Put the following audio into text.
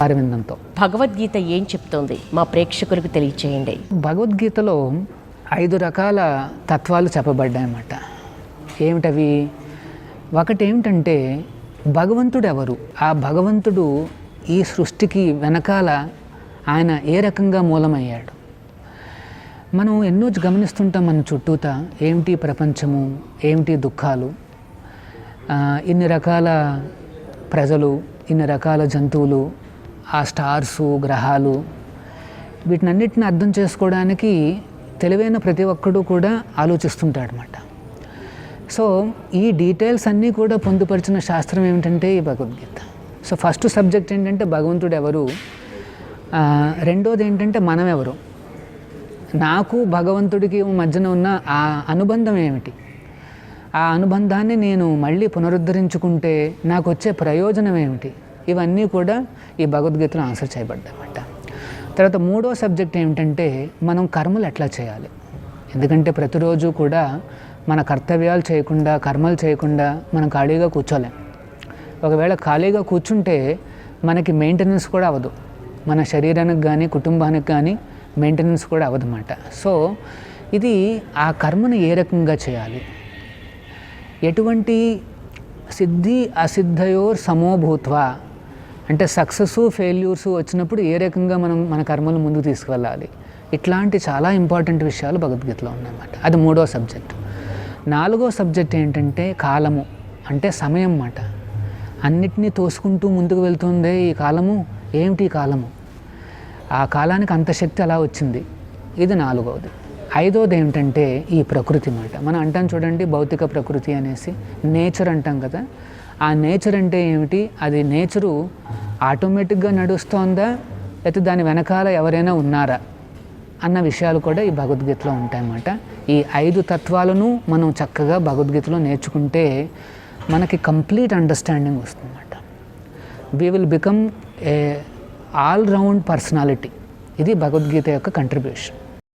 అరవిందంతో. భగవద్గీత ఏం చెప్తోంది? మా ప్రేక్షకులకు తెలియచేయండి. భగవద్గీతలో ఐదు రకాల తత్వాలు చెప్పబడ్డాయన్నమాట. ఏమిటవి? ఒకటి ఏమిటంటే భగవంతుడు ఎవరు ఆ భగవంతుడు ఈ సృష్టికి వెనకాల ఆయన ఏ రకంగా మూలమయ్యాడు? మనం ఎన్నో గమనిస్తుంటాం మన చుట్టూత ఏమిటి ప్రపంచము ఏమిటి దుఃఖాలు? ఇన్ని రకాల ప్రజలు ఇన్ని రకాల జంతువులు ఆ స్టార్సు గ్రహాలు వీటినన్నిటిని అర్థం చేసుకోవడానికి తెలివైన ప్రతి ఒక్కడు కూడా ఆలోచిస్తుంటాడనమాట సో ఈ డీటెయిల్స్ అన్నీ కూడా పొందుపరిచిన శాస్త్రం ఏమిటంటే ఈ భగవద్గీత. సో ఫస్ట్ సబ్జెక్ట్ ఏంటంటే భగవంతుడు ఎవరు రెండోది ఏంటంటే మనం ఎవరు నాకు భగవంతుడికి మధ్యన ఉన్న ఆ అనుబంధం ఏమిటి? ఆ అనుబంధాన్ని నేను మళ్ళీ పునరుద్ధరించుకుంటే నాకు వచ్చే ప్రయోజనం ఏమిటి? ఇవన్నీ కూడా ఈ భగవద్గీతలో ఆన్సర్ చేయబడ్డాయన్నమాట. తర్వాత మూడో సబ్జెక్ట్ ఏమిటంటే మనం కర్మలు ఎట్లా చేయాలి? ఎందుకంటే ప్రతిరోజు కూడా మన కర్తవ్యాలు చేయకుండా కర్మలు చేయకుండా మనం ఖాళీగా కూర్చోలేం. ఒకవేళ ఖాళీగా కూర్చుంటే మనకి మెయింటెనెన్స్ కూడా అవ్వదు. మన శరీరానికి కానీ కుటుంబానికి కానీ మెయింటెనెన్స్ కూడా అవ్వదన్నమాట. సో ఇది ఆ కర్మను ఏ రకంగా చేయాలి? ఎటువంటి సిద్ధి అసిద్ధయోర్ సమోభూత్వా? అంటే సక్సెస్ ఫెయిల్యూర్స్ వచ్చినప్పుడు ఏ రకంగా మనం మన కర్మలు ముందుకు తీసుకువెళ్ళాలి? ఇట్లాంటి చాలా ఇంపార్టెంట్ విషయాలు భగవద్గీతలో ఉన్నాయన్నమాట. అది మూడో సబ్జెక్ట్ నాలుగో సబ్జెక్ట్ ఏంటంటే కాలము అంటే సమయం అన్నమాట. అన్నిటినీ తోసుకుంటూ ముందుకు వెళ్తుందే ఈ కాలము? ఏమిటి ఈ కాలము? ఆ కాలానికి అంత శక్తి అలా వచ్చింది. ఇది నాలుగవది. ఐదోది ఏమిటంటే ఈ ప్రకృతి మాట మనం అంటాం చూడండి భౌతిక ప్రకృతి అనేసి నేచర్ అంటాం కదా? ఆ నేచర్ అంటే ఏమిటి? అది నేచరు ఆటోమేటిక్గా నడుస్తోందా? లేకపోతే దాని వెనకాల ఎవరైనా ఉన్నారా? అన్న విషయాలు కూడా ఈ భగవద్గీతలో ఉంటాయన్నమాట. ఈ ఐదు తత్వాలను మనం చక్కగా భగవద్గీతలో నేర్చుకుంటే మనకి కంప్లీట్ అండర్స్టాండింగ్ వస్తుందన్నమాట. We will become a all round personality ఇది భగవద్గీత యొక్క కంట్రిబ్యూషన్